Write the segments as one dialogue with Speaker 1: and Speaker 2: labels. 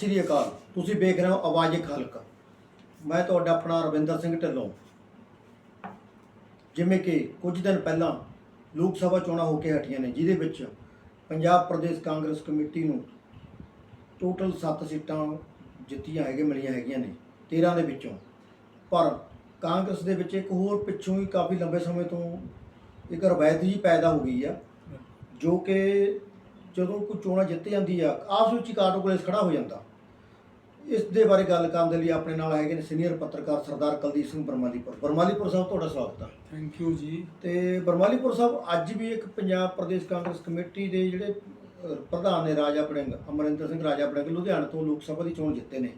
Speaker 1: ਸ੍ਰੀ ਅਕਾਲ। ਤੁਸੀਂ ਵੇਖ ਰਹੇ ਹੋ ਆਵਾਜ਼ ਖਲਕ। ਮੈਂ ਤੁਹਾਡਾ ਆਪਣਾ ਰਵਿੰਦਰ ਸਿੰਘ ਢਿੱਲੋਂ। ਜਿਵੇਂ ਕਿ ਕੁਝ ਦਿਨ ਪਹਿਲਾਂ ਲੋਕ ਸਭਾ ਚੋਣਾਂ ਹੋ ਕੇ ਹਟੀਆਂ ਨੇ, ਜਿਹਦੇ ਵਿੱਚ ਪੰਜਾਬ ਪ੍ਰਦੇਸ਼ ਕਾਂਗਰਸ ਕਮੇਟੀ ਨੂੰ ਟੋਟਲ 7 ਸੀਟਾਂ ਜਿੱਤੀਆਂ ਹੈਗੇ, ਮਿਲੀਆਂ ਹੈਗੀਆਂ ਨੇ 13 ਦੇ ਵਿੱਚੋਂ। ਪਰ ਕਾਂਗਰਸ ਦੇ ਵਿੱਚ ਇੱਕ ਹੋਰ ਪਿੱਛੋਂ ਹੀ ਕਾਫੀ ਲੰਬੇ ਸਮੇਂ ਤੋਂ ਇੱਕ ਰਵਾਇਤ ਜੀ ਪੈਦਾ ਹੋ ਗਈ ਆ, ਜੋ ਕਿ ਜਦੋਂ ਕੋਈ ਚੋਣਾਂ ਜਿੱਤ ਜਾਂਦੀ ਆ, ਆਪਸ ਵਿੱਚ ਹੀ ਕਾਟੋ ਕੋਲੇ ਖੜਾ ਹੋ ਜਾਂਦਾ। ਇਸ ਦੇ ਬਾਰੇ ਗੱਲ ਕਰਨ ਦੇ ਲਈ ਆਪਣੇ ਨਾਲ ਹੈਗੇ ਨੇ ਸੀਨੀਅਰ ਪੱਤਰਕਾਰ ਸਰਦਾਰ ਕੁਲਦੀਪ ਸਿੰਘ ਬਰਮਾਲੀਪੁਰ। ਬਰਮਾਲੀਪੁਰ ਸਾਹਿਬ ਤੁਹਾਡਾ ਸਵਾਗਤ ਹੈ
Speaker 2: ਥੈਂਕ ਯੂ ਜੀ।
Speaker 1: ਤੇ ਬਰਮਾਲੀਪੁਰ ਸਾਹਿਬ ਅੱਜ ਵੀ ਇੱਕ ਪੰਜਾਬ ਪ੍ਰਦੇਸ਼ ਕਾਂਗਰਸ ਕਮੇਟੀ ਦੇ ਜਿਹੜੇ ਪ੍ਰਧਾਨ ਨੇ ਰਾਜਾ ਬੜਿੰਗ ਅਮਰਿੰਦਰ ਸਿੰਘ ਰਾਜਾ ਬੜਿੰਗ ਲੁਧਿਆਣਾ ਤੋਂ ਲੋਕ ਸਭਾ ਦੀ ਚੋਣ ਜਿੱਤੇ ਨੇ।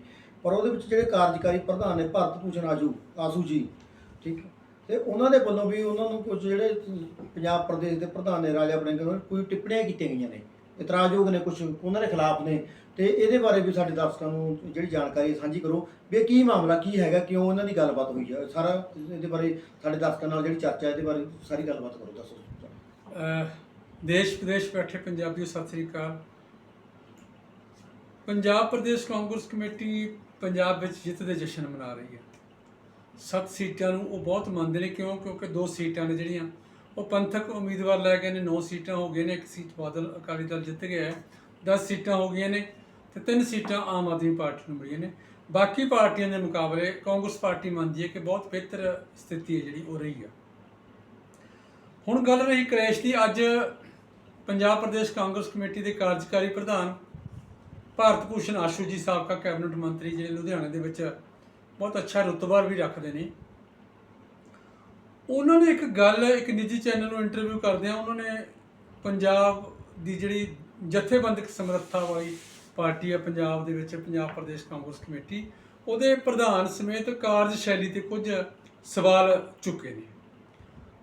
Speaker 1: ਪਰ ਉਹਦੇ ਵਿੱਚ ਜਿਹੜੇ ਕਾਰਜਕਾਰੀ ਪ੍ਰਧਾਨ ਨੇ ਭਰਤ ਭੂਸ਼ਣ ਆਜੂ ਆਸੂ ਜੀ ਠੀਕ। ਤੇ ਉਹਨਾਂ ਦੇ ਵੱਲੋਂ ਵੀ ਉਹਨਾਂ ਨੂੰ ਕੁਝ ਜਿਹੜੇ ਪੰਜਾਬ ਪ੍ਰਦੇਸ਼ ਦੇ ਪ੍ਰਧਾਨ ਨੇ ਰਾਜਾ ਬੜਿੰਗ ਕੋਈ ਟਿੱਪਣੀਆਂ ਕੀਤੀਆਂ ਗਈਆਂ ਨੇ। ਇਤਰਾਜ਼ਯੋਗ ਨੇ ਕੁਝ ਉਹਨਾਂ ਦੇ ਖਿਲਾਫ ਨੇ। ਤੇ ਇਹਦੇ ਬਾਰੇ ਵੀ ਸਾਡੇ ਦਰਸ਼ਕਾਂ ਨੂੰ ਜਿਹੜੀ ਜਾਣਕਾਰੀ ਸਾਂਝੀ ਕਰੋ ਵੀ ਇਹ ਕੀ ਮਾਮਲਾ, ਕੀ ਹੈਗਾ, ਕਿਉਂ ਇਹਨਾਂ ਦੀ ਗੱਲਬਾਤ ਹੋਈ ਹੈ। ਸਾਰਾ ਇਹਦੇ ਬਾਰੇ ਸਾਡੇ ਦਰਸ਼ਕਾਂ ਨਾਲ ਜਿਹੜੀ ਚਰਚਾ ਇਹਦੇ ਬਾਰੇ ਸਾਰੀ ਗੱਲਬਾਤ ਕਰੋ, ਦੱਸੋ।
Speaker 2: ਅਹ ਦੇਸ਼ ਵਿਦੇਸ਼ ਬੈਠੇ ਪੰਜਾਬੀਓ ਸਤਿ ਸ੍ਰੀ ਅਕਾਲ। ਪੰਜਾਬ ਪ੍ਰਦੇਸ਼ ਕਾਂਗਰਸ ਕਮੇਟੀ ਪੰਜਾਬ ਵਿੱਚ ਜਿੱਤ ਦੇ ਜਸ਼ਨ ਮਨਾ ਰਹੀ ਹੈ। ਸੱਤ ਸੀਟਾਂ ਨੂੰ ਉਹ ਬਹੁਤ ਮੰਨਦੇ ਨੇ, ਕਿਉਂ? ਕਿਉਂਕਿ ਦੋ ਸੀਟਾਂ ਨੇ ਜਿਹੜੀਆਂ, ਉਹ ਪੰਥਕ ਉਮੀਦਵਾਰ ਲੈ ਗਏ ਨੇ 9 ਸੀਟਾਂ ਹੋ ਗਏ ਨੇ, ਇੱਕ ਸੀਟ ਬਾਦਲ ਅਕਾਲੀ ਦਲ ਜਿੱਤ ਗਿਆ ਹੈ 10 ਸੀਟਾਂ ਹੋ ਗਈਆਂ ਨੇ। ਤੇ ਤਿੰਨ ਸੀਟਾਂ ਆਮ ਆਦਮੀ ਪਾਰਟੀ ਨੂੰ ਮਿਲੀਆਂ ਨੇ। ਬਾਕੀ ਪਾਰਟੀਆਂ ਦੇ ਮੁਕਾਬਲੇ ਕਾਂਗਰਸ ਪਾਰਟੀ ਮੰਨਦੀ ਹੈ ਕਿ ਬਹੁਤ ਬਿਹਤਰ ਸਥਿਤੀ ਹੈ ਜਿਹੜੀ ਉਹ ਰਹੀ ਆ। ਹੁਣ ਗੱਲ ਰਹੀ ਕ੍ਰੈਸ਼ ਦੀ। ਅੱਜ ਪੰਜਾਬ ਪ੍ਰਦੇਸ਼ ਕਾਂਗਰਸ ਕਮੇਟੀ ਦੇ ਕਾਰਜਕਾਰੀ ਪ੍ਰਧਾਨ ਭਾਰਤ ਭੂਸ਼ਣ ਆਸ਼ੂ ਜੀ ਸਾਬਕਾ ਕੈਬਨਿਟ ਮੰਤਰੀ ਜਿਹੜੇ ਲੁਧਿਆਣੇ ਦੇ ਵਿੱਚ ਬਹੁਤ ਅੱਛਾ ਰੁਤਬਾ ਵੀ ਰੱਖਦੇ ਨੇ। ਉਹਨਾਂ ਨੇ ਇੱਕ ਗੱਲ, ਇੱਕ ਨਿੱਜੀ ਚੈਨਲ ਨੂੰ ਇੰਟਰਵਿਊ ਕਰਦਿਆਂ ਉਹਨਾਂ ਨੇ ਪੰਜਾਬ ਦੀ ਜਿਹੜੀ ਜਥੇਬੰਦਕ ਸਮਰੱਥਾ ਵਾਲੀ ਪਾਰਟੀ ਹੈ ਪੰਜਾਬ ਦੇ ਵਿੱਚ, ਪੰਜਾਬ ਪ੍ਰਦੇਸ਼ ਕਾਂਗਰਸ ਕਮੇਟੀ, ਉਹਦੇ ਪ੍ਰਧਾਨ ਸਮੇਤ ਕਾਰਜਸ਼ੈਲੀ ਤੇ ਕੁਝ ਸਵਾਲ ਚੁੱਕੇ ਨੇ।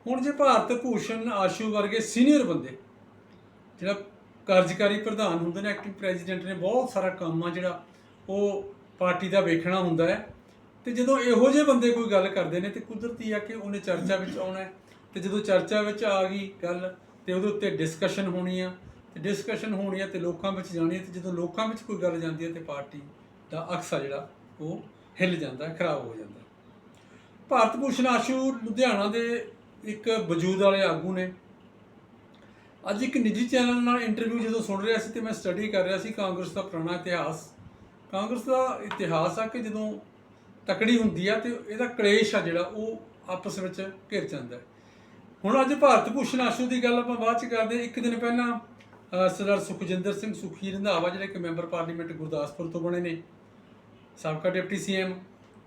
Speaker 2: ਹੁਣ ਜੇ ਭਾਰਤ ਭੂਸ਼ਣ ਆਸ਼ੂ ਵਰਗੇ ਸੀਨੀਅਰ ਬੰਦੇ, ਜਿਹੜਾ ਕਾਰਜਕਾਰੀ ਪ੍ਰਧਾਨ ਹੁੰਦੇ ਨੇ ਐਕਟਿਵ ਪ੍ਰੈਜ਼ੀਡੈਂਟ ਨੇ, ਬਹੁਤ ਸਾਰਾ ਕੰਮ ਆ ਜਿਹੜਾ ਉਹ ਪਾਰਟੀ ਦਾ ਵੇਖਣਾ ਹੁੰਦਾ ਹੈ। ਤੇ ਜਦੋਂ ਇਹੋ ਜਿਹੇ ਬੰਦੇ ਕੋਈ ਗੱਲ ਕਰਦੇ ਨੇ, ਤੇ ਕੁਦਰਤੀ ਆ ਕਿ ਉਹਨੇ ਚਰਚਾ ਵਿੱਚ ਆਉਣਾ ਹੈ, ਤੇ ਜਦੋਂ ਚਰਚਾ ਵਿੱਚ ਆ ਗਈ ਗੱਲ, ਤੇ ਉਹਦੇ ਉੱਤੇ ਡਿਸਕਸ਼ਨ ਹੋਣੀ ਆ ਡਿਸਕਸ਼ਨ ਹੋਣੀ ਹੈ ਤੇ ਲੋਕਾਂ ਵਿੱਚ ਜਾਣੀ ਹੈ ਤੇ ਜਦੋਂ ਲੋਕਾਂ ਵਿੱਚ ਕੋਈ ਗੱਲ ਜਾਂਦੀ ਹੈ ਤੇ ਪਾਰਟੀ ਦਾ ਅਕਸਾ ਜਿਹੜਾ, ਉਹ ਹਿੱਲ ਜਾਂਦਾ ਹੈ ਖਰਾਬ ਹੋ ਜਾਂਦਾ। ਭਾਰਤ ਭੂਸ਼ਣ ਆਸ਼ੂ ਲੁਧਿਆਣਾ ਦੇ ਇੱਕ ਵਜੂਦ ਵਾਲੇ ਆਗੂ ਨੇ। ਅੱਜ ਇੱਕ ਨਿੱਜੀ ਚੈਨਲ ਨਾਲ ਇੰਟਰਵਿਊ ਜਦੋਂ ਸੁਣ ਰਿਹਾ ਸੀ ਤੇ ਮੈਂ ਸਟੱਡੀ ਕਰ ਰਿਹਾ ਸੀ ਕਾਂਗਰਸ ਦਾ ਪੁਰਾਣਾ ਇਤਿਹਾਸ। ਕਾਂਗਰਸ ਦਾ ਇਤਿਹਾਸ ਆ ਕਿ ਜਦੋਂ ਤਕੜੀ ਹੁੰਦੀ ਆ ਤੇ ਇਹਦਾ ਕਲੇਸ਼ ਆ ਜਿਹੜਾ, ਉਹ ਆਪਸ ਵਿੱਚ ਘਿਰ ਜਾਂਦਾ। ਹੁਣ ਅੱਜ ਭਾਰਤ ਭੂਸ਼ਣ ਆਸ਼ੂ ਦੀ ਗੱਲ ਆਪਾਂ ਬਾਅਦ ਚ ਕਰਦੇ ਇੱਕ ਦਿਨ ਪਹਿਲਾਂ ਸਰਦਾਰ ਸੁਖਜਿੰਦਰ ਸਿੰਘ ਸੁਖੀ ਰੰਧਾਵਾ ਜਿਹੜੇ ਕਿ ਮੈਂਬਰ ਪਾਰਲੀਮੈਂਟ ਗੁਰਦਾਸਪੁਰ ਤੋਂ ਬਣੇ ਨੇ, ਸਾਬਕਾ ਡਿਪਟੀ ਸੀਐਮ।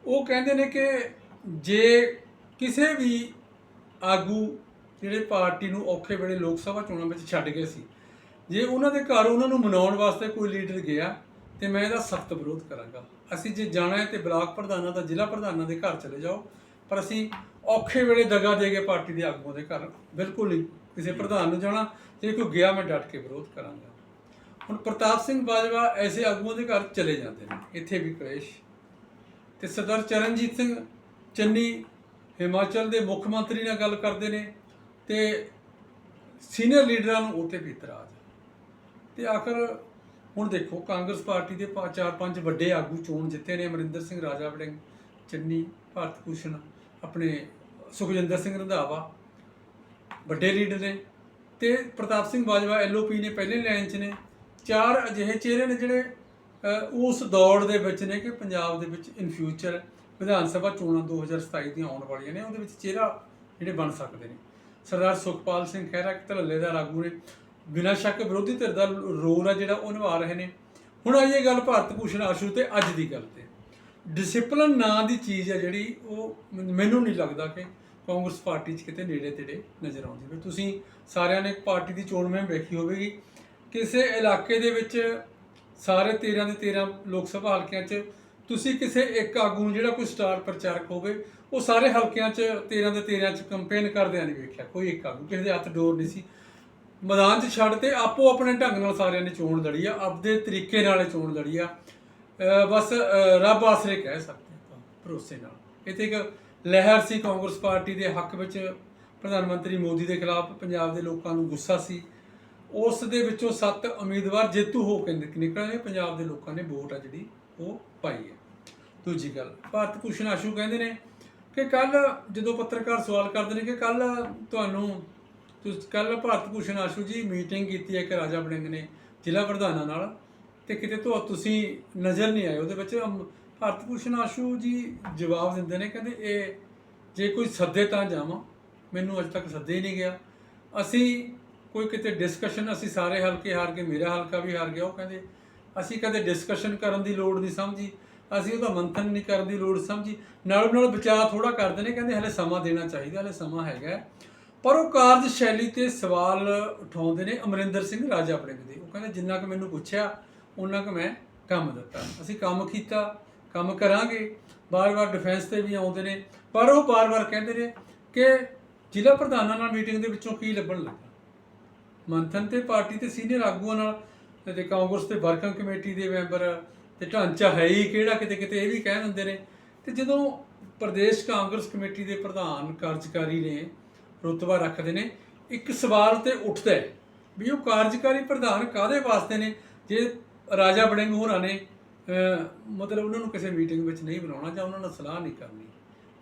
Speaker 2: ਉਹ ਕਹਿੰਦੇ ਨੇ ਕਿ ਜੇ ਕਿਸੇ ਵੀ ਆਗੂ ਜਿਹੜੇ ਪਾਰਟੀ ਨੂੰ ਔਖੇ ਵੇਲੇ ਲੋਕ ਸਭਾ ਚੋਣਾਂ ਵਿੱਚ ਛੱਡ ਗਏ ਸੀ, ਜੇ ਉਹਨਾਂ ਦੇ ਘਰ ਉਹਨਾਂ ਨੂੰ ਮਨਾਉਣ ਵਾਸਤੇ ਕੋਈ ਲੀਡਰ ਗਿਆ, ਤੇ ਮੈਂ ਇਹਦਾ ਸਖਤ ਵਿਰੋਧ ਕਰਾਂਗਾ। ਅਸੀਂ ਜੇ ਜਾਣਾ ਹੈ ਤੇ ਬਲਾਕ ਪ੍ਰਧਾਨਾਂ ਦਾ, ਜ਼ਿਲ੍ਹਾ ਪ੍ਰਧਾਨਾਂ ਦੇ ਘਰ ਚਲੇ ਜਾਓ, ਪਰ ਅਸੀਂ ਔਖੇ ਵੇਲੇ ਦਗਾ ਦੇ ਕੇ ਪਾਰਟੀ ਦੇ ਆਗੂਆਂ ਦੇ ਘਰ, ਬਿਲਕੁਲ ਨਹੀਂ। ਕਿਸੇ ਪ੍ਰਧਾਨ ਨੂੰ ਜਾਣਾ ਜੇ ਕੋਈ ਗਿਆ ਮੈਂ ਡਟ ਕੇ ਵਿਰੋਧ ਕਰਾਂਗਾ। ਹੁਣ ਪ੍ਰਤਾਪ ਸਿੰਘ ਬਾਜਵਾ ਐਸੇ ਆਗੂਆਂ ਦੇ ਘਰ ਚਲੇ ਜਾਂਦੇ ਨੇ, ਇੱਥੇ ਵੀ ਕਲੇਸ਼। ਤੇ ਸਰਦਾਰ ਚਰਨਜੀਤ ਸਿੰਘ ਚੰਨੀ ਹਿਮਾਚਲ ਦੇ ਮੁੱਖ ਮੰਤਰੀ ਨਾਲ ਗੱਲ ਕਰਦੇ ਨੇ ਤੇ ਸੀਨੀਅਰ ਲੀਡਰਾਂ ਨੂੰ ਉਹ ਤੇ ਵੀ ਇਤਰਾਜ਼ ਹੈ। ਤੇ ਆਖਰ ਹੁਣ ਦੇਖੋ, ਕਾਂਗਰਸ ਪਾਰਟੀ ਦੇ ਪਾ- ਚਾਰ ਪੰਜ ਵੱਡੇ ਆਗੂ ਚੋਣ ਜਿੱਤੇ ਨੇ, ਅਮਰਿੰਦਰ ਸਿੰਘ, ਰਾਜਾ ਵੜਿੰਗ, ਚੰਨੀ, ਭਾਰਤ ਭੂਸ਼ਣ, ਆਪਣੇ ਸੁਖਜਿੰਦਰ ਸਿੰਘ ਰੰਧਾਵਾ, ਵੱਡੇ ਲੀਡਰ ਨੇ। ਤੇ ਪ੍ਰਤਾਪ ਸਿੰਘ ਬਾਜਵਾ ਐਲਓਪੀ ਨੇ ਪਹਿਲੇ ਲਾਈਨ 'ਚ ਨੇ। ਚਾਰ ਅਜਿਹੇ ਚਿਹਰੇ ਨੇ ਜਿਹੜੇ ਉਸ ਦੌੜ ਦੇ ਵਿੱਚ ਨੇ ਕਿ ਪੰਜਾਬ ਦੇ ਵਿੱਚ ਇਨ ਫਿਊਚਰ ਵਿਧਾਨ ਸਭਾ ਚੋਣਾਂ 2027 ਦੀਆਂ ਆਉਣ ਵਾਲੀਆਂ ਨੇ, ਉਹਦੇ ਵਿੱਚ ਚਿਹਰਾ ਜਿਹੜੇ ਬਣ ਸਕਦੇ ਨੇ। ਸਰਦਾਰ ਸੁਖਪਾਲ ਸਿੰਘ ਖਹਿਰਾ ਇੱਕ ਧੜੱਲੇ ਦਾ ਆਗੂ ਨੇ। ਬਿਨਾਂ ਸ਼ੱਕ ਵਿਰੋਧੀ ਧਿਰ ਦਾ ਰੋਲ ਆ ਜਿਹੜਾ ਉਹ ਨਿਭਾ ਰਹੇ ਨੇ। ਹੁਣ ਆਈਏ ਗੱਲ ਭਾਰਤ ਭੂਸ਼ਣ ਆਸ਼ੂ ਤੇ ਅੱਜ ਦੀ ਗੱਲ ਤੇ। ਡਿਸਪਲਿਨ ਨਾਂ ਦੀ ਚੀਜ਼ ਹੈ ਜਿਹੜੀ ਉਹ, ਮੈਨੂੰ ਨਹੀਂ ਲੱਗਦਾ ਕਿ ਕਾਂਗਰਸ ਪਾਰਟੀ 'ਚ ਕਿਤੇ ਨੇੜੇ ਤੇੜੇ ਨਜ਼ਰ ਆਉਂਦੀ। ਫਿਰ ਤੁਸੀਂ ਸਾਰਿਆਂ ਨੇ ਪਾਰਟੀ ਦੀ ਚੋਣ ਮੁਹਿੰਮ ਵੇਖੀ ਹੋਵੇਗੀ। ਕਿਸੇ ਇਲਾਕੇ ਦੇ ਵਿੱਚ ਸਾਰੇ 13 ਦੇ 13 ਲੋਕ ਸਭਾ ਹਲਕਿਆਂ 'ਚ ਤੁਸੀਂ ਕਿਸੇ ਇੱਕ ਆਗੂ ਨੂੰ ਜਿਹੜਾ ਕੋਈ ਸਟਾਰ ਪ੍ਰਚਾਰਕ ਹੋਵੇ, ਉਹ ਸਾਰੇ ਹਲਕਿਆਂ 'ਚ 13 ਦੇ 13 'ਚ ਕੰਪੇਨ ਕਰਦਿਆਂ ਨਹੀਂ ਵੇਖਿਆ। ਕੋਈ ਇੱਕ ਆਗੂ, ਕਿਸੇ ਦੇ ਹੱਥ ਡੋਰ ਨਹੀਂ ਸੀ। ਮੈਦਾਨ 'ਚ ਛੱਡ ਤੇ ਆਪੋ ਆਪਣੇ ਢੰਗ ਨਾਲ ਸਾਰਿਆਂ ਨੇ ਚੋਣ ਲੜੀ ਆ, ਆਪਦੇ ਤਰੀਕੇ ਨਾਲ ਚੋਣ ਲੜੀ ਆ। ਬਸ ਰੱਬ ਆਸਰੇ ਕਹਿ ਸਕਦੇ ਆਪਾਂ, ਭਰੋਸੇ ਨਾਲ। ਇਹ ਤੇ ਇੱਕ ਲਹਿਰ ਸੀ, ਕਾਂਗਰਸ ਪਾਰਟੀ ਦੇ ਹੱਕ ਵਿੱਚ ਪ੍ਰਧਾਨ ਮੰਤਰੀ ਮੋਦੀ ਦੇ ਖਿਲਾਫ ਪੰਜਾਬ ਦੇ ਲੋਕਾਂ ਨੂੰ ਗੁੱਸਾ ਸੀ। ਉਸ ਦੇ ਵਿੱਚੋਂ ਸੱਤ ਉਮੀਦਵਾਰ ਜੇਤੂ ਹੋ ਕੇ ਨਿਕ- ਨਿਕਲਣਗੇ ਪੰਜਾਬ ਦੇ ਲੋਕਾਂ ਨੇ ਵੋਟ ਆ ਜਿਹੜੀ ਉਹ ਪਾਈ ਹੈ। ਦੂਜੀ ਗੱਲ, ਭਾਰਤ ਭੂਸ਼ਣ ਆਸ਼ੂ ਕਹਿੰਦੇ ਨੇ ਕਿ ਕੱਲ ਜਦੋਂ ਪੱਤਰਕਾਰ ਸਵਾਲ ਕਰਦੇ ਨੇ ਕਿ ਕੱਲ ਤੁਹਾਨੂੰ, ਤੁਸੀਂ ਕੱਲ ਭਾਰਤ ਭੂਸ਼ਣ ਆਸ਼ੂ ਜੀ ਮੀਟਿੰਗ ਕੀਤੀ ਹੈ ਕਿ ਰਾਜਾ ਬੜਿੰਗ ਨੇ ਜ਼ਿਲ੍ਹਾ ਪ੍ਰਧਾਨਾਂ ਨਾਲ ਤੇ ਕਿਤੇ ਤੋਂ, ਤੁਸੀਂ ਨਜ਼ਰ ਨਹੀਂ ਆਏ ਉਹਦੇ ਵਿੱਚ। ਭਾਰਤ ਭੂਸ਼ਣ ਆਸ਼ੂ ਜੀ ਜਵਾਬ ਦਿੰਦੇ ਨੇ, ਕਹਿੰਦੇ ਇਹ ਜੇ ਕੋਈ ਸੱਦੇ ਤਾਂ ਜਾਵਾਂ। ਮੈਨੂੰ ਅਜੇ ਤੱਕ ਸੱਦੇ ਹੀ ਨਹੀਂ ਗਿਆ। ਅਸੀਂ ਕੋਈ ਕਿਤੇ ਡਿਸਕਸ਼ਨ ਅਸੀਂ ਸਾਰੇ ਹਲਕੇ ਹਾਰ ਗਏ ਮੇਰਾ ਹਲਕਾ ਵੀ ਹਾਰ ਗਿਆ, ਉਹ ਕਹਿੰਦੇ, ਅਸੀਂ ਕਦੇ ਡਿਸਕਸ਼ਨ ਕਰਨ ਦੀ ਲੋੜ ਨਹੀਂ ਸਮਝੀ। ਅਸੀਂ ਉਹਦਾ ਮੰਥਨ ਨਹੀਂ ਕਰਨ ਦੀ ਲੋੜ ਸਮਝੀ। ਨਾਲ ਨਾਲ ਬਚਾਅ ਥੋੜਾ ਕਰਦੇ ਨੇ, ਕਹਿੰਦੇ ਹਲੇ ਸਮਾਂ ਦੇਣਾ ਚਾਹੀਦਾ, ਹਲੇ ਸਮਾਂ ਹੈਗਾ ਪਰ ਉਹ ਕਾਰਜ ਸ਼ੈਲੀ ਤੇ ਸਵਾਲ ਉਠਾਉਂਦੇ ਨੇ ਅਮਰਿੰਦਰ ਸਿੰਘ ਰਾਜਾ ਆਪਣੇ ਦੇ ਉਹ ਕਹਿੰਦੇ, ਜਿੰਨਾ ਕੁ ਮੈਨੂੰ ਪੁੱਛਿਆ ਉਹਨਾਂ ਕੁ ਮੈਂ ਕੰਮ ਦਿੱਤਾ। ਅਸੀਂ ਕੰਮ ਕੀਤਾ। ਕੰਮ ਕਰਾਂਗੇ। ਬਾਰ-ਬਾਰ ਡਿਫੈਂਸ ਤੇ ਵੀ ਆਉਂਦੇ ਨੇ। ਪਰ ਉਹ ਬਾਰ-ਬਾਰ ਕਹਿੰਦੇ ਨੇ ਕਿ ਜ਼ਿਲ੍ਹਾ ਪ੍ਰਧਾਨਾਂ ਨਾਲ ਮੀਟਿੰਗ ਦੇ ਵਿੱਚੋਂ ਕੀ ਲੱਭਣ ਲੱਗਾ? ਮੰਥਨ ਤੇ ਪਾਰਟੀ ਤੇ ਸੀਨੀਅਰ ਆਗੂਆਂ ਨਾਲ ਤੇ- ਕਾਂਗਰਸ ਤੇ ਵਰਕਿੰਗ ਕਮੇਟੀ ਦੇ ਮੈਂਬਰ ਤੇ ਢਾਂਚਾ ਹੈ ਹੀ ਕਿਹੜਾ? ਕਿਤੇ ਕਿਤੇ ਇਹ ਵੀ ਕਹਿ ਦਿੰਦੇ ਨੇ। ਤੇ ਜਦੋਂ ਪ੍ਰਦੇਸ਼ ਕਾਂਗਰਸ ਕਮੇਟੀ ਦੇ ਪ੍ਰਧਾਨ ਕਾਰਜਕਾਰੀ ਨੇ ਰੁਤਬਾ ਰੱਖਦੇ ਨੇ, ਇੱਕ ਸਵਾਲ ਤੇ ਉੱਠਦਾ ਹੈ ਵੀ ਉਹ ਕਾਰਜਕਾਰੀ ਪ੍ਰਧਾਨ ਕਾਦੇ ਵਾਸਤੇ ਨੇ? ਜੇ ਰਾਜਾ ਬੜਿੰਗ ਹੋਰਾਂ ਨੇ ਮਤਲਬ ਉਹਨਾਂ ਨੂੰ ਕਿਸੇ ਮੀਟਿੰਗ ਵਿੱਚ ਨਹੀਂ ਬੁਲਾਉਣਾ ਜਾਂ ਉਹਨਾਂ ਨਾਲ ਸਲਾਹ ਨਹੀਂ ਕਰਨੀ।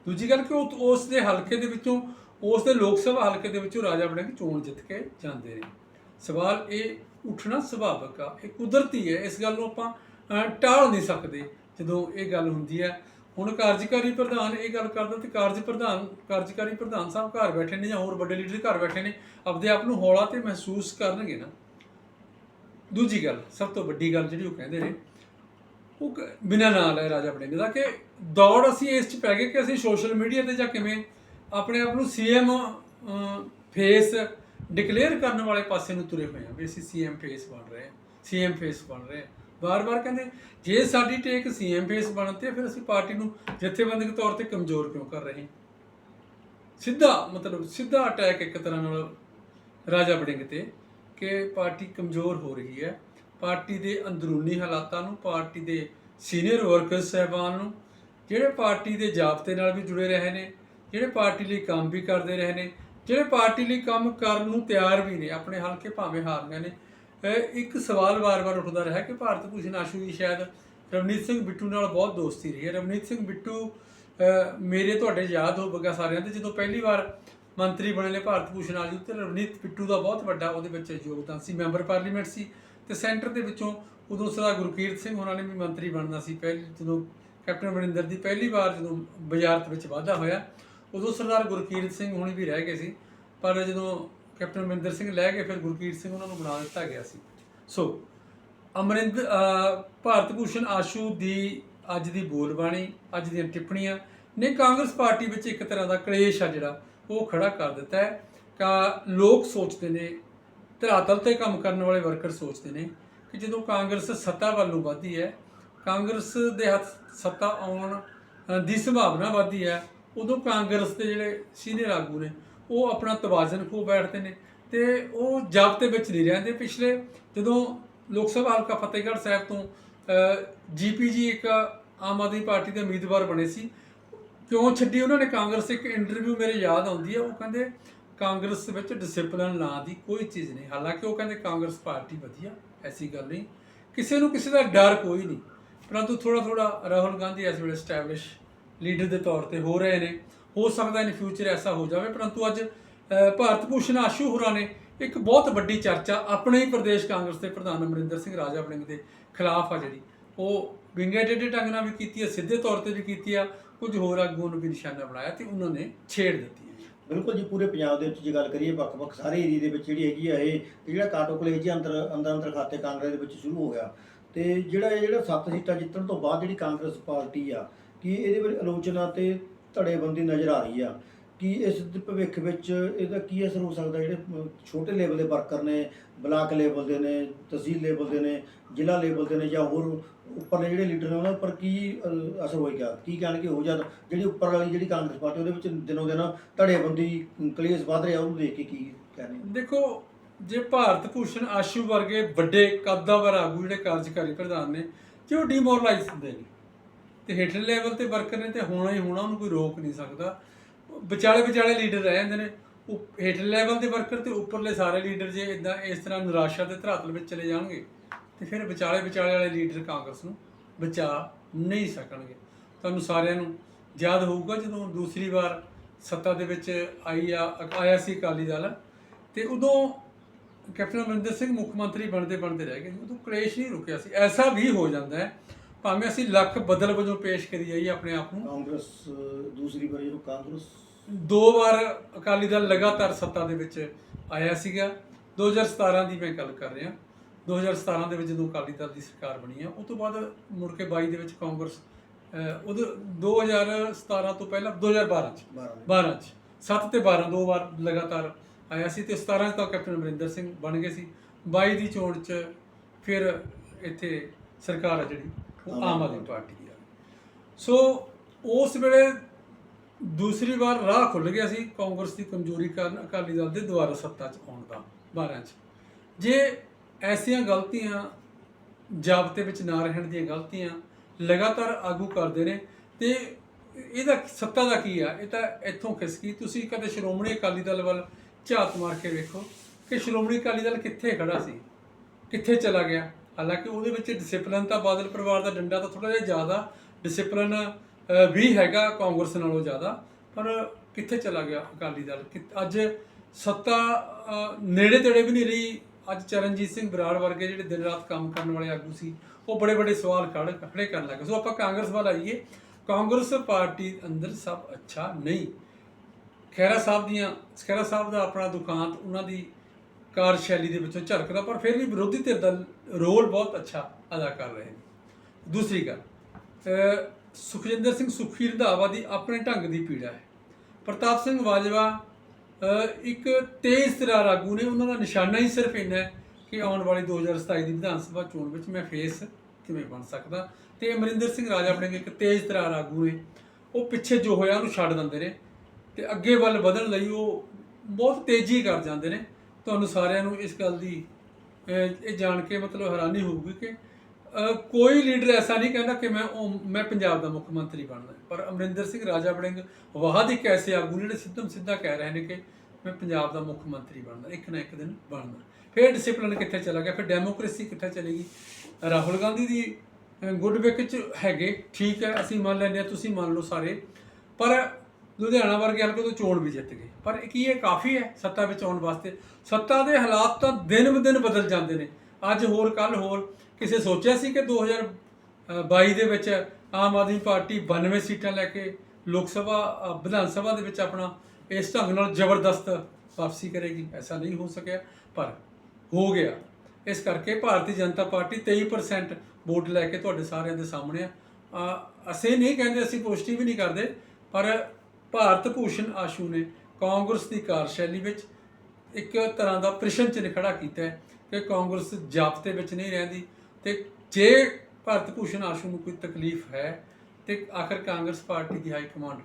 Speaker 2: ਦੂਜੀ ਗੱਲ ਕਿ ਉਹ ਉਸ ਦੇ ਹਲਕੇ ਦੇ ਵਿੱਚੋਂ ਉਸ ਦੇ ਲੋਕ ਸਭਾ ਹਲਕੇ ਦੇ ਵਿੱਚੋਂ ਰਾਜਾ ਵੜਿੰਗ ਚੋਣ ਜਿੱਤ ਕੇ ਜਾਂਦੇ ਨੇ। ਸਵਾਲ ਇਹ ਉੱਠਣਾ ਸੁਭਾਵਿਕ ਆ। ਇਹ ਕੁਦਰਤੀ ਹੈ। ਇਸ ਗੱਲ ਨੂੰ ਆਪਾਂ ਟਾਲ ਨਹੀਂ ਸਕਦੇ ਜਦੋਂ ਇਹ ਗੱਲ ਹੁੰਦੀ ਹੈ। ਹੁਣ ਕਾਰਜਕਾਰੀ ਪ੍ਰਧਾਨ ਇਹ ਗੱਲ ਕਰਦਾ ਤੇ ਕਾਰਜ ਪ੍ਰਧਾਨ ਕਾਰਜਕਾਰੀ ਪ੍ਰਧਾਨ ਸਾਹਿਬ ਘਰ ਬੈਠੇ ਨੇ ਜਾਂ ਹੋਰ ਵੱਡੇ ਲੀਡਰ ਘਰ ਬੈਠੇ ਨੇ, ਆਪਦੇ ਆਪ ਨੂੰ ਹੌਲਾ ਤੇ ਮਹਿਸੂਸ ਕਰਨਗੇ ਨਾ। ਦੂਜੀ ਗੱਲ, ਸਭ ਤੋਂ ਵੱਡੀ ਗੱਲ ਜਿਹੜੀ ਉਹ ਕਹਿੰਦੇ ਨੇ ਉਹ ਬਿਨਾਂ ਨਾਲ ਲਏ ਰਾਜਾ ਵੜਿੰਗ ਦਾ ਕਿ ਦੌੜ ਅਸੀਂ ਇਸ ਚ ਪੈ ਗਏ ਕਿ ਅਸੀਂ ਸੋਸ਼ਲ ਮੀਡੀਆ ਤੇ ਜਾਂ ਕਿਵੇਂ ਆਪਣੇ ਆਪ ਨੂੰ ਸੀਐਮ ਫੇਸ ਡਿਕਲੇਅਰ ਕਰਨ ਵਾਲੇ ਪਾਸੇ ਨੂੰ ਤੁਰੇ ਹੋਏ ਆ ਵੀ ਅਸੀਂ ਸੀਐਮ ਫੇਸ ਬਣ ਰਹੇ ਹਾਂ ਸੀਐਮ ਫੇਸ ਬਣ ਰਹੇ ਹਾਂ। ਬਾਰ-ਬਾਰ ਕਹਿੰਦੇ, ਜੇ ਸਾਡੀ ਟੇਕ ਸੀਐਮ ਫੇਸ ਬਣਨ ਤੇ ਫਿਰ ਅਸੀਂ ਪਾਰਟੀ ਨੂੰ ਜਥੇਬੰਦਕ ਤੌਰ ਤੇ ਕਮਜ਼ੋਰ ਕਿਉਂ ਕਰ ਰਹੇ ਸਿੱਧਾ, ਮਤਲਬ ਸਿੱਧਾ ਅਟੈਕ ਇੱਕ ਤਰ੍ਹਾਂ ਨਾਲ ਰਾਜਾ ਵੜਿੰਗ ਤੇ ਕਿ ਪਾਰਟੀ ਕਮਜ਼ੋਰ ਹੋ ਰਹੀ ਹੈ। ਪਾਰਟੀ ਦੇ ਅੰਦਰੂਨੀ ਹਾਲਾਤਾਂ ਨੂੰ, ਪਾਰਟੀ ਦੇ ਸੀਨੀਅਰ ਵਰਕਰ ਸਹਿਬਾਨ ਨੂੰ, ਜਿਹੜੇ ਪਾਰਟੀ ਦੇ ਜਾਬਤੇ ਨਾਲ ਵੀ ਜੁੜੇ ਰਹੇ ਨੇ, ਜਿਹੜੇ ਪਾਰਟੀ ਲਈ ਕੰਮ ਵੀ ਕਰਦੇ ਰਹੇ ਨੇ, ਜਿਹੜੇ ਪਾਰਟੀ ਲਈ ਕੰਮ ਕਰਨ ਨੂੰ ਤਿਆਰ ਵੀ ਨੇ, ਆਪਣੇ ਹਲਕੇ ਭਾਵੇਂ ਹਾਰ ਗਏ ਨੇ ਇੱਕ ਸਵਾਲ ਵਾਰ-ਵਾਰ ਉੱਠਦਾ ਰਿਹਾ ਕਿ ਭਾਰਤ ਭੂਸ਼ਣ ਆਸ਼ੂ ਜੀ ਸ਼ਾਇਦ ਰਵਨੀਤ ਸਿੰਘ ਬਿੱਟੂ ਨਾਲ ਬਹੁਤ ਦੋਸਤੀ ਰਹੀ ਹੈ। ਰਵਨੀਤ ਸਿੰਘ ਬਿੱਟੂ ਮੇਰੇ ਤੁਹਾਡੇ ਯਾਦ ਹੋਵੇਗਾ ਸਾਰਿਆਂ ਦੇ, ਜਦੋਂ ਪਹਿਲੀ ਵਾਰ ਮੰਤਰੀ ਬਣੇ ਨੇ ਭਾਰਤ ਭੂਸ਼ਣ ਆਸ਼ੂ ਤੇ ਰਵਨੀਤ ਬਿੱਟੂ ਦਾ ਬਹੁਤ ਵੱਡਾ ਉਹਦੇ ਵਿੱਚ ਯੋਗਦਾਨ ਸੀ, ਮੈਂਬਰ ਪਾਰਲੀਮੈਂਟ ਸੀ। ਤੇ ਸੈਂਟਰ ਦੇ ਵਿੱਚੋਂ ਉਦੋਂ ਸਰਦਾਰ ਗੁਰਕੀਰਤ ਸਿੰਘ ਉਹਨਾਂ ਨੇ ਵੀ ਮੰਤਰੀ ਬਣਨਾ ਸੀ। ਪਹਿਲੀ ਜਦੋਂ ਕੈਪਟਨ ਅਮਰਿੰਦਰ ਦੀ ਪਹਿਲੀ ਵਾਰ ਜਦੋਂ ਵਜ਼ਾਰਤ ਵਿੱਚ ਵਾਧਾ ਹੋਇਆ, ਉਦੋਂ ਸਰਦਾਰ ਗੁਰਕੀਰਤ ਸਿੰਘ ਹੁਣੀ ਵੀ ਰਹਿ ਗਏ ਸੀ। ਪਰ ਜਦੋਂ ਕੈਪਟਨ ਅਮਰਿੰਦਰ ਸਿੰਘ ਲੈ ਗਏ, ਫਿਰ ਗੁਰਕੀਰਤ ਸਿੰਘ ਉਹਨਾਂ ਨੂੰ ਬਣਾ ਦਿੱਤਾ ਗਿਆ ਸੀ। ਸੋ, ਅਮਰਿੰਦ ਭਾਰਤ ਭੂਸ਼ਣ ਆਸ਼ੂ ਦੀ ਅੱਜ ਦੀ ਬੋਲਬਾਣੀ ਅੱਜ ਦੀਆਂ ਟਿੱਪਣੀਆਂ ਨੇ ਕਾਂਗਰਸ ਪਾਰਟੀ ਵਿੱਚ ਇੱਕ ਤਰ੍ਹਾਂ ਦਾ ਕਲੇਸ਼ ਆ ਜਿਹੜਾ, ਉਹ ਖੜਾ ਕਰ ਦਿੱਤਾ ਹੈ। ਕਾ ਲੋਕ ਸੋਚਦੇ ਨੇ ਧਰਾਤਲ ਤੇ ਕੰਮ ਕਰਨ ਵਾਲੇ ਵਰਕਰ ਸੋਚਦੇ ਨੇ ਕਿ ਜਦੋਂ ਕਾਂਗਰਸ ਸੱਤਾ ਵੱਲ ਨੂੰ ਵਧਦੀ ਹੈ, ਕਾਂਗਰਸ ਦੇ ਹੱਥ ਸੱਤਾ ਆਉਣ ਦੀ ਸੰਭਾਵਨਾ ਵਧਦੀ ਹੈ, ਉਦੋਂ ਕਾਂਗਰਸ ਦੇ ਜਿਹੜੇ ਸੀਨੀਅਰ ਆਗੂ ਨੇ, ਉਹ ਆਪਣਾ ਤਵਾਜ਼ਨ ਖੋ ਬੈਠਦੇ ਨੇ ਤੇ ਉਹ ਜਾਬਤੇ ਵਿੱਚ ਨਹੀਂ ਰਹਿੰਦੇ। ਪਿਛਲੇ ਜਦੋਂ ਲੋਕ ਸਭਾ ਹਲਕਾ ਫਤਿਹਗੜ੍ਹ ਸਾਹਿਬ ਤੋਂ ਜੀਪੀਜੀ ਇੱਕ ਆਮ ਆਦਮੀ ਪਾਰਟੀ ਦੇ ਉਮੀਦਵਾਰ ਬਣੇ ਸੀ, ਕਿਉਂ ਛੱਡੀ ਉਹਨਾਂ ਨੇ? ਕਾਂਗਰਸ ਇੱਕ ਇੰਟਰਵਿਊ ਮੇਰੇ ਯਾਦ ਆਉਂਦੀ ਹੈ, ਉਹ ਕਹਿੰਦੇ ਕਾਂਗਰਸ ਵਿੱਚ ਡਿਸਪਲਿਨ ਨਾਂ ਦੀ ਕੋਈ ਚੀਜ਼ ਨਹੀਂ। ਹਾਲਾਂਕਿ ਉਹ ਕਹਿੰਦੇ ਕਾਂਗਰਸ ਪਾਰਟੀ ਵਧੀਆ, ਐਸੀ ਗੱਲ ਨਹੀਂ। ਕਿਸੇ ਨੂੰ ਕਿਸੇ ਦਾ ਡਰ ਕੋਈ ਨਹੀਂ। ਪਰੰਤੂ ਥੋੜਾ ਥੋੜਾ ਰਾਹੁਲ ਗਾਂਧੀ ਇਸ ਵੇਲੇ ਸਟੈਬਲਿਸ਼ ਲੀਡਰ ਦੇ ਤੌਰ ਤੇ ਹੋ ਰਹੇ ਨੇ। ਹੋ ਸਕਦਾ ਇਨ ਫਿਊਚਰ ਐਸਾ ਹੋ ਜਾਵੇ। ਪਰੰਤੂ ਅੱਜ ਭਾਰਤ ਭੂਸ਼ਣ ਆਸ਼ੂ ਹੋਰਾਂ ਨੇ ਇੱਕ ਬਹੁਤ ਵੱਡੀ ਚਰਚਾ ਆਪਣੇ ਹੀ ਪ੍ਰਦੇਸ਼ ਕਾਂਗਰਸ ਦੇ ਪ੍ਰਧਾਨ ਅਮਰਿੰਦਰ ਸਿੰਘ ਰਾਜਾ ਵੜਿੰਗ ਦੇ ਖਿਲਾਫ ਆ ਜਿਹੜੀ। ਉਹ ਵਿੰਗੇ ਟੇਢੇ ਢੰਗ ਨਾਲ ਵੀ ਕੀਤੀ ਹੈ ਸਿੱਧੇ ਤੌਰ ਤੇ ਵੀ ਕੀਤੀ ਆ। ਕੁਝ ਹੋਰ ਆਗੂਆਂ ਨੂੰ ਵੀ ਨਿਸ਼ਾਨਾ ਬਣਾਇਆ ਤੇ ਉਹਨਾਂ ਨੇ ਛੇੜ ਦਿੱਤੀ ਹੈ
Speaker 1: ਬਿਲਕੁਲ ਜੀ, ਪੂਰੇ ਪੰਜਾਬ ਦੇ ਵਿੱਚ ਜੇ ਗੱਲ ਕਰੀਏ, ਵੱਖ-ਵੱਖ ਸਾਰੇ ਏਰੀਆ ਦੇ ਵਿੱਚ ਜਿਹੜੀ ਹੈਗੀ ਆ ਇਹ ਜਿਹੜਾ ਕਾਟੋ ਕਲੇਜ ਜੀ ਅੰਦਰ ਅੰਦਰ ਅੰਦਰ ਖਾਤੇ ਕਾਂਗਰਸ ਦੇ ਵਿੱਚ ਸ਼ੁਰੂ ਹੋ ਗਿਆ। ਤੇ ਜਿਹੜਾ ਇਹ ਜਿਹੜਾ ਸੱਤ ਸੀਟਾਂ ਜਿੱਤਣ ਤੋਂ ਬਾਅਦ ਜਿਹੜੀ ਕਾਂਗਰਸ ਪਾਰਟੀ ਆ, ਕਿ ਇਹਦੇ ਵਿੱਚ ਆਲੋਚਨਾ ਤੇ ਧੜੇਬੰਦੀ ਨਜ਼ਰ ਆ ਰਹੀ ਆ। ਕਿ ਇਸ ਦੇ ਭਵਿੱਖ ਵਿੱਚ ਇਹਦਾ ਕੀ ਅਸਰ ਹੋ ਸਕਦਾ? ਜਿਹੜੇ ਅਮ, ਛੋਟੇ ਲੈਵਲ ਦੇ ਵਰਕਰ ਨੇ ਬਲਾਕ ਲੈਵਲ ਦੇ ਨੇ ਤਹਿਸੀਲ ਲੈਵਲ ਦੇ ਨੇ ਜ਼ਿਲ੍ਹਾ ਲੈਵਲ ਦੇ ਨੇ ਜਾਂ ਹੋਰ ਉੱਪਰਲੇ ਜਿਹੜੇ ਲੀਡਰ ਨੇ ਉਹਨਾਂ ਉੱਪਰ ਕੀ ਅ, ਅਸਰ ਹੋਏਗਾ? ਕੀ ਕਹਿਣਗੇ ਹੋ ਜਦ ਜਿਹੜੀ ਉੱਪਰ ਵਾਲੀ ਜਿਹੜੀ ਕਾਂਗਰਸ ਪਾਰਟੀ ਉਹਦੇ ਵਿੱਚ ਦਿਨੋਂ ਦਿਨ ਧੜੇਬੰਦੀ ਕਲੇਸ਼ ਵੱਧ ਰਿਹਾ ਉਹਨੂੰ ਦੇਖ ਕੇ ਕੀ ਕਹਿੰਦੇ
Speaker 2: ਦੇਖੋ ਜੇ ਭਾਰਤ ਭੂਸ਼ਣ ਆਸ਼ੂ ਵਰਗੇ ਵੱਡੇ ਕੱਦਾਵਰ ਆਗੂ ਜਿਹੜੇ ਕਾਰਜਕਾਰੀ ਪ੍ਰਧਾਨ ਨੇ ਜੇ ਉਹ ਡੀਮੋਰਲਾਈਜ਼ ਹੁੰਦੇ ਨੇ। ਤੇ ਹੇਠਲੇ ਲੈਵਲ ਤੇ ਵਰਕਰ ਨੇ ਤੇ ਹੋਣਾ ਹੀ ਹੋਣਾ ਉਹਨੂੰ ਕੋਈ ਰੋਕ ਨਹੀਂ ਸਕਦਾ। ਵਿਚਾਲੇ ਵਿਚਾਲੇ ਲੀਡਰ ਰਹਿ ਜਾਂਦੇ ਨੇ। ਉਪ- ਹੇਠਲੇ ਲੈਵਲ ਦੇ ਵਰਕਰ ਤੇ ਉੱਪਰਲੇ ਸਾਰੇ ਲੀਡਰ ਜੇ ਇਦਾਂ ਇਸ ਤਰ੍ਹਾਂ ਨਿਰਾਸ਼ਾ ਦੇ ਧਰਾਤਲ ਵਿੱਚ ਚਲੇ ਜਾਣਗੇ, ਤੇ ਫਿਰ ਵਿਚਾਲੇ ਵਿਚਾਲੇ ਵਾਲੇ ਲੀਡਰ ਕਾਂਗਰਸ ਨੂੰ ਬਚਾ ਨਹੀਂ ਸਕਣਗੇ। ਤੁਹਾਨੂੰ ਸਾਰਿਆਂ ਨੂੰ ਯਾਦ ਹੋਊਗਾ ਜਦੋਂ ਦੂਸਰੀ ਵਾਰ ਸੱਤਾ ਦੇ ਵਿੱਚ ਆਈ ਆ, ਆਇਆ ਸੀ ਅਕਾਲੀ ਦਲ, ਤੇ ਉਦੋਂ ਕੈਪਟਨ ਅਮਰਿੰਦਰ ਸਿੰਘ ਮੁੱਖ ਮੰਤਰੀ ਬਣਦੇ ਬਣਦੇ ਰਹਿ ਗਏ ਉਦੋਂ ਕਲੇਸ਼ ਨਹੀਂ ਰੁਕਿਆ ਸੀ। ਐਸਾ ਵੀ ਹੋ ਜਾਂਦਾ ਹੈ ਭਾਵੇਂ ਅਸੀਂ ਲੱਖ ਬਦਲ ਵਜੋਂ ਪੇਸ਼ ਕਰੀ ਜਾਈਏ ਆਪਣੇ ਆਪ ਨੂੰ।
Speaker 1: ਕਾਂਗਰਸ ਦੂਸਰੀ ਵਾਰੀ ਜਦੋਂ ਕਾਂਗਰਸ।
Speaker 2: ਦੋ ਵਾਰ ਅਕਾਲੀ ਦਲ ਲਗਾਤਾਰ ਸੱਤਾ ਦੇ ਵਿੱਚ ਆਇਆ ਸੀਗਾ। 2017 ਦੀ ਮੈਂ ਗੱਲ ਕਰ ਰਿਹਾ। 2017 ਦੇ ਵਿੱਚ ਜਦੋਂ ਅਕਾਲੀ ਦਲ ਦੀ ਸਰਕਾਰ ਬਣੀ ਆ ਉਸ ਤੋਂ ਬਾਅਦ ਮੁੜ ਕੇ 22 ਦੇ ਵਿੱਚ ਕਾਂਗਰਸ ਉਦੋਂ 2017 ਤੋਂ ਪਹਿਲਾਂ 2012 ਚ।
Speaker 1: 12
Speaker 2: 12 ਚ। 7 ਤੇ 12 ਦੋ ਵਾਰ ਲਗਾਤਾਰ ਆਇਆ ਸੀ ਤੇ 17 ਚ ਤਾਂ ਕੈਪਟਨ ਅਮਰਿੰਦਰ ਸਿੰਘ ਬਣ ਗਏ ਸੀ। 22 ਦੀ ਚੋਣ ਚ ਫਿਰ ਇੱਥੇ ਸਰਕਾਰ ਆ ਜਿਹੜੀ। ਆਮ ਆਦਮੀ ਪਾਰਟੀ ਆ। ਸੋ ਉਸ ਵੇਲੇ ਦੂਸਰੀ ਵਾਰ ਰਾਹ ਖੁੱਲ ਗਿਆ ਸੀ ਕਾਂਗਰਸ ਦੀ ਕਮਜ਼ੋਰੀ ਕਾਰਨ ਅਕਾਲੀ ਦਲ ਦੇ ਦੁਆਰਾ ਸੱਤਾ 'ਚ ਆਉਣ ਦਾ 12 'ਚ। ਜੇ ਐਸੀਆਂ ਗਲਤੀਆਂ ਜਾਬਤੇ ਵਿੱਚ ਨਾ ਰਹਿਣ ਦੀਆਂ ਗਲਤੀਆਂ ਲਗਾਤਾਰ ਆਗੂ ਕਰਦੇ ਨੇ ਤੇ ਇਹਦਾ ਸੱਤਾ ਦਾ ਕੀ ਆ? ਇਹ ਤਾਂ ਇੱਥੋਂ ਖਿਸਕੀ ਤੁਸੀਂ ਕਦੇ ਸ਼੍ਰੋਮਣੀ ਅਕਾਲੀ ਦਲ ਵੱਲ ਝਾਤ ਮਾਰ ਕੇ ਵੇਖੋ ਕਿ ਸ਼੍ਰੋਮਣੀ ਅਕਾਲੀ ਦਲ ਕਿੱਥੇ ਖੜਾ ਸੀ ਕਿੱਥੇ ਚਲਾ ਗਿਆ। ਹਾਲਾਂਕਿ ਉਹਦੇ ਵਿੱਚ ਡਿਸਪਲਿਨ ਤਾਂ ਬਾਦਲ ਪਰਿਵਾਰ ਦਾ ਡੰਡਾ ਤਾਂ ਥੋੜਾ ਜਿਹਾ ਜ਼ਿਆਦਾ ਡਿਸਪਲਿਨ ਵੀ ਹੈਗਾ ਕਾਂਗਰਸ ਨਾਲੋਂ ਜ਼ਿਆਦਾ, ਪਰ ਕਿੱਥੇ ਚਲਾ ਗਿਆ ਅਕਾਲੀ ਦਲ? ਕਿ- ਅੱਜ ਸੱਤਾ ਨੇੜੇ ਤੇੜੇ ਵੀ ਨਹੀਂ ਰਹੀ। ਅੱਜ ਚਰਨਜੀਤ ਸਿੰਘ ਬਰਾੜ ਵਰਗੇ ਜਿਹੜੇ ਦਿਨ ਰਾਤ ਕੰਮ ਕਰਨ ਵਾਲੇ ਆਗੂ ਸੀ, ਉਹ ਬੜੇ ਬੜੇ ਸਵਾਲ ਖੜ, ਖੜੇ ਕਰਨ ਲੱਗੇ ਸੋ ਆਪਾਂ ਕਾਂਗਰਸ ਵੱਲ ਆਈਏ। ਕਾਂਗਰਸ ਪਾਰਟੀ ਅੰਦਰ ਸਭ ਅੱਛਾ ਨਹੀਂ। ਖਹਿਰਾ ਸਾਹਿਬ ਦੀਆਂ, ਖਹਿਰਾ ਸਾਹਿਬ ਦਾ ਆਪਣਾ ਦੁਕਾਨ, ਉਹਨਾਂ ਦੀ ਕਾਰਜਸ਼ੈਲੀ ਦੇ ਵਿੱਚੋਂ ਝਲਕਦਾ ਪਰ ਫਿਰ ਵੀ ਵਿਰੋਧੀ ਧਿਰ ਦਾ ਰੋਲ ਬਹੁਤ ਅੱਛਾ ਅਦਾ ਕਰ ਰਹੇ ਨੇ ਦੂਸਰੀ ਗੱਲ ਸੁਖਜਿੰਦਰ ਸਿੰਘ ਸੁਖੀ ਰੰਧਾਵਾ ਦੀ ਆਪਣੇ ਢੰਗ ਦੀ ਪੀੜਾ ਹੈ ਪ੍ਰਤਾਪ ਸਿੰਘ ਬਾਜਵਾ ਇੱਕ ਤੇਜ਼ ਤਰਾਰ ਆਗੂ ਨੇ ਉਹਨਾਂ ਦਾ ਨਿਸ਼ਾਨਾ ਹੀ ਸਿਰਫ ਇੰਨਾ ਹੈ ਕਿ ਆਉਣ ਵਾਲੀ 2027 ਦੀ ਵਿਧਾਨ ਸਭਾ ਚੋਣ ਵਿੱਚ ਮੈਂ ਫੇਸ ਕਿਵੇਂ ਬਣ ਸਕਦਾ ਤੇ ਅਮਰਿੰਦਰ ਸਿੰਘ ਰਾਜਾ ਆਪਣੇ ਇੱਕ ਤੇਜ਼ ਤਰਾਰ ਆਗੂ ਨੇ ਉਹ ਪਿੱਛੇ ਜੋ ਹੋਇਆ ਉਹਨੂੰ ਛੱਡ ਦਿੰਦੇ ਨੇ ਤੇ ਅੱਗੇ ਵੱਲ ਵਧਣ ਲਈ ਉਹ ਬਹੁਤ ਤੇਜ਼ੀ ਕਰ ਜਾਂਦੇ ਨੇ ਤੁਹਾਨੂੰ ਸਾਰਿਆਂ ਨੂੰ ਇਸ ਗੱਲ ਦੀ ਇਹ ਜਾਣ ਕੇ ਮਤਲਬ ਹੈਰਾਨੀ ਹੋਊਗੀ ਕਿ ਕੋਈ ਲੀਡਰ ਐਸਾ ਨਹੀਂ ਕਹਿੰਦਾ ਕਿ ਮੈਂ ਉਹ, ਮੈਂ ਪੰਜਾਬ ਦਾ ਮੁੱਖ ਮੰਤਰੀ ਬਣਨਾ ਪਰ ਅਮਰਿੰਦਰ ਸਿੰਘ ਰਾਜਾ ਵੜਿੰਗ ਵਾਹਦ ਇੱਕ ਐਸੇ ਆਗੂ ਨੇ, ਜਿਹੜੇ ਸਿੱਧਮ ਸਿੱਧਾ ਕਹਿ ਰਹੇ ਨੇ ਕਿ ਮੈਂ ਪੰਜਾਬ ਦਾ ਮੁੱਖ ਮੰਤਰੀ ਬਣਨਾ, ਇੱਕ ਨਾ ਇੱਕ ਦਿਨ ਬਣਨਾ। ਫਿਰ ਡਿਸਪਲਿਨ ਕਿੱਥੇ ਚਲਾ ਗਿਆ? ਫਿਰ ਡੈਮੋਕ੍ਰੇਸੀ ਕਿੱਥੇ ਚਲੇਗੀ ਰਾਹੁਲ ਗਾਂਧੀ ਦੀ ਗੁੱਡ ਵਿਕ ਚ ਹੈਗੇ, ਠੀਕ ਹੈ, ਅਸੀਂ ਮੰਨ ਲੈਂਦੇ ਹਾਂ, ਤੁਸੀਂ ਮੰਨ ਲਓ ਸਾਰੇ। ਪਰ ਲੁਧਿਆਣਾ ਵਰਗੇ ਹਲਕੇ ਤੋਂ ਚੋਣ ਵੀ ਜਿੱਤ ਗਏ। ਪਰ ਕੀ ਇਹ ਕਾਫੀ ਹੈ ਸੱਤਾ ਵਿੱਚ ਆਉਣ ਵਾਸਤੇ। ਸੱਤਾ ਦੇ ਹਾਲਾਤ ਤਾਂ ਦਿਨ ਬ ਦਿਨ ਬਦਲ ਜਾਂਦੇ ਨੇ। ਅੱਜ ਹੋਰ ਕੱਲ ਹੋਰ। ਕਿਸੇ ਸੋਚਿਆ ਸੀ ਕਿ 2022 ਦੇ ਵਿੱਚ ਆਮ ਆਦਮੀ ਪਾਰਟੀ 92 ਸੀਟਾਂ ਲੈ ਕੇ ਲੋਕ ਸਭਾ ਵਿਧਾਨ ਸਭਾ ਦੇ ਵਿੱਚ ਆਪਣਾ ਇਸ ਢੰਗ ਨਾਲ ਜ਼ਬਰਦਸਤ ਵਾਪਸੀ ਕਰੇਗੀ? ਐਸਾ ਨਹੀਂ ਹੋ ਸਕਿਆ, ਪਰ ਹੋ ਗਿਆ। ਇਸ ਕਰਕੇ ਭਾਰਤੀ ਜਨਤਾ ਪਾਰਟੀ 23% ਵੋਟ ਲੈ ਕੇ ਤੁਹਾਡੇ ਸਾਰਿਆਂ ਦੇ ਸਾਹਮਣੇ ਆ। ਅਸੀਂ ਨਹੀਂ ਕਹਿੰਦੇ ਅਸੀਂ ਪੁਸ਼ਟੀ ਵੀ ਨਹੀਂ ਕਰਦੇ, ਪਰ ਭਾਰਤ ਭੂਸ਼ਣ ਆਸ਼ੂ ਨੇ ਕਾਂਗਰਸ ਦੀ ਕਾਰਜਸ਼ੈਲੀ ਵਿੱਚ ਇੱਕ ਤਰ੍ਹਾਂ ਦਾ ਪ੍ਰਸ਼ਨ ਚਿੰਨ੍ਹ ਖੜਾ ਕੀਤਾ ਹੈ ਕਿ ਕਾਂਗਰਸ ਜਾਬਤੇ ਵਿੱਚ ਨਹੀਂ ਰਹਿੰਦੀ ਤੇ ਜੇ ਭਾਰਤ ਭੂਸ਼ਣ ਆਸ਼ੂ ਨੂੰ ਕੋਈ ਤਕਲੀਫ ਹੈ ਤੇ ਆਖਰ ਕਾਂਗਰਸ ਪਾਰਟੀ ਦੀ ਹਾਈ ਕਮਾਂਡ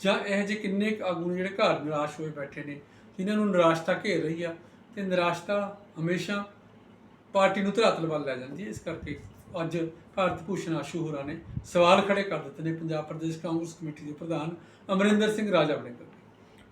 Speaker 2: ਜਾਂ ਇਹ ਜਿਹੇ ਕਿੰਨੇ ਕੁ ਆਗੂ ਨੇ ਜਿਹੜੇ ਘਰ ਨਿਰਾਸ਼ ਹੋਏ ਬੈਠੇ ਨੇ, ਜਿਨ੍ਹਾਂ ਨੂੰ ਨਿਰਾਸ਼ਤਾ ਘੇਰ ਰਹੀ ਆ ਤੇ ਨਿਰਾਸ਼ਤਾ ਹਮੇਸ਼ਾ ਪਾਰਟੀ ਨੂੰ ਧਰਾਤਲ ਵੱਲ ਲੈ ਜਾਂਦੀ ਹੈ, ਇਸ ਕਰਕੇ ਅੱਜ ਭਾਰਤ ਭੂਸ਼ਣ ਆਸ਼ੂ ਹੋਰਾਂ ਨੇ ਸਵਾਲ ਖੜੇ ਕਰ ਦਿੱਤੇ ਨੇ ਪੰਜਾਬ ਪ੍ਰਦੇਸ਼ ਕਾਂਗਰਸ ਕਮੇਟੀ ਦੇ ਪ੍ਰਧਾਨ ਅਮਰਿੰਦਰ ਸਿੰਘ ਰਾਜਾ ਵੜਿੰਗ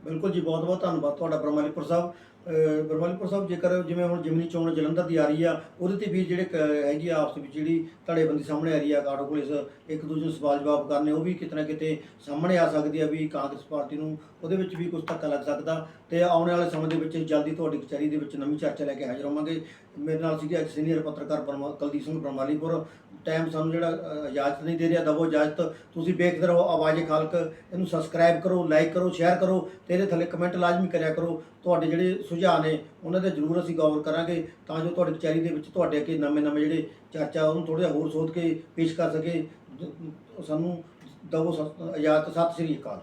Speaker 1: ਬਿਲਕੁਲ ਜੀ ਬਹੁਤ ਬਹੁਤ ਧੰਨਵਾਦ ਤੁਹਾਡਾ ਬਰਮਾਲੀਪੁਰ ਸਾਹਿਬ। ਅਹ ਬਰਮਾਲੀਪੁਰ ਸਾਹਿਬ, ਜੇਕਰ ਜਿਵੇਂ ਹੁਣ ਜਿਮਨੀ ਚੋਣ ਜਲੰਧਰ ਦੀ ਆ ਰਹੀ ਆ, ਉਹਦੇ ਤੇ ਵੀ ਜਿਹੜੇ ਕ- ਹੈਗੀ ਆ ਆਪਸ ਵਿੱਚ ਜਿਹੜੀ ਧੜੇਬੰਦੀ ਸਾਹਮਣੇ ਆ ਰਹੀ ਆ ਕਾਰਡੋ ਪੁਲਿਸ ਇੱਕ ਦੂਜੇ ਨੂੰ ਸਵਾਲ ਜਵਾਬ ਕਰਨੇ, ਉਹ ਵੀ ਕਿਤੇ ਨਾ ਕਿਤੇ ਸਾਹਮਣੇ ਆ ਸਕਦੀ ਆ ਵੀ ਕਾਂਗਰਸ ਪਾਰਟੀ ਨੂੰ ਉਹਦੇ ਵਿੱਚ ਵੀ ਕੁਝ ਧੱਕਾ ਲੱਗ ਸਕਦਾ ਤੇ ਆਉਣ ਵਾਲੇ ਸਮੇਂ ਦੇ ਵਿੱਚ ਜਲਦੀ ਤੁਹਾਡੀ ਕਚਹਿਰੀ ਦੇ ਵਿੱਚ ਨਵੀਂ ਚਰਚਾ ਲੈ ਕੇ ਹਾਜ਼ਰ ਹੋਵਾਂਗੇ। ਮੇਰੇ ਨਾਲ ਸੀਗੇ ਅੱਜ ਸੀਨੀਅਰ ਪੱਤਰਕਾਰ ਬਰਮਾ, ਕੁਲਦੀਪ ਸਿੰਘ ਬਰਮਾਲੀਪੁਰ। ਟਾਈਮ ਸਾਨੂੰ ਜਿਹੜਾ ਇਜਾਜ਼ਤ ਨਹੀਂ ਦੇ ਰਿਹਾ, ਦਵੋ ਇਜਾਜ਼ਤ। ਤੁਸੀਂ ਵੇਖਦੇ ਰਹੋ ਆਵਾਜ਼ੇ ਖਾਲਕ। ਇਹਨੂੰ ਸਬਸਕ੍ਰਾਈਬ ਕਰੋ ਲਾਈਕ ਕਰੋ ਸ਼ੇਅਰ ਕਰੋ ਤੇ ਇਹਦੇ ਥੱਲੇ ਕਮੈਂਟ ਲਾਜ਼ਮੀ ਕਰਿਆ ਕਰੋ। ਤੁਹਾਡੇ ਜਿਹੜੇ ਸੁਝਾਅ ਨੇ, ਉਹਨਾਂ ਤੇ ਜ਼ਰੂਰ ਅਸੀਂ ਗੌਰ ਕਰਾਂਗੇ ਤਾਂ ਜੋ ਤੁਹਾਡੀ ਕਚਹਿਰੀ ਦੇ ਵਿੱਚ ਤੁਹਾਡੇ ਅੱਗੇ ਨਵੇਂ-ਨਵੇਂ ਜਿਹੜੇ ਚਰਚਾ ਉਹਨੂੰ ਥੋੜ੍ਹਾ ਜਿਹਾ ਹੋਰ ਸੋਧ ਕੇ ਪੇਸ਼ ਕਰ ਸਕੇ। ਸਾਨੂੰ ਦਵੋ ਸਤ- ਇਜਾਜ਼ਤ ਸਤਿ ਸ੍ਰੀ ਅਕਾਲ।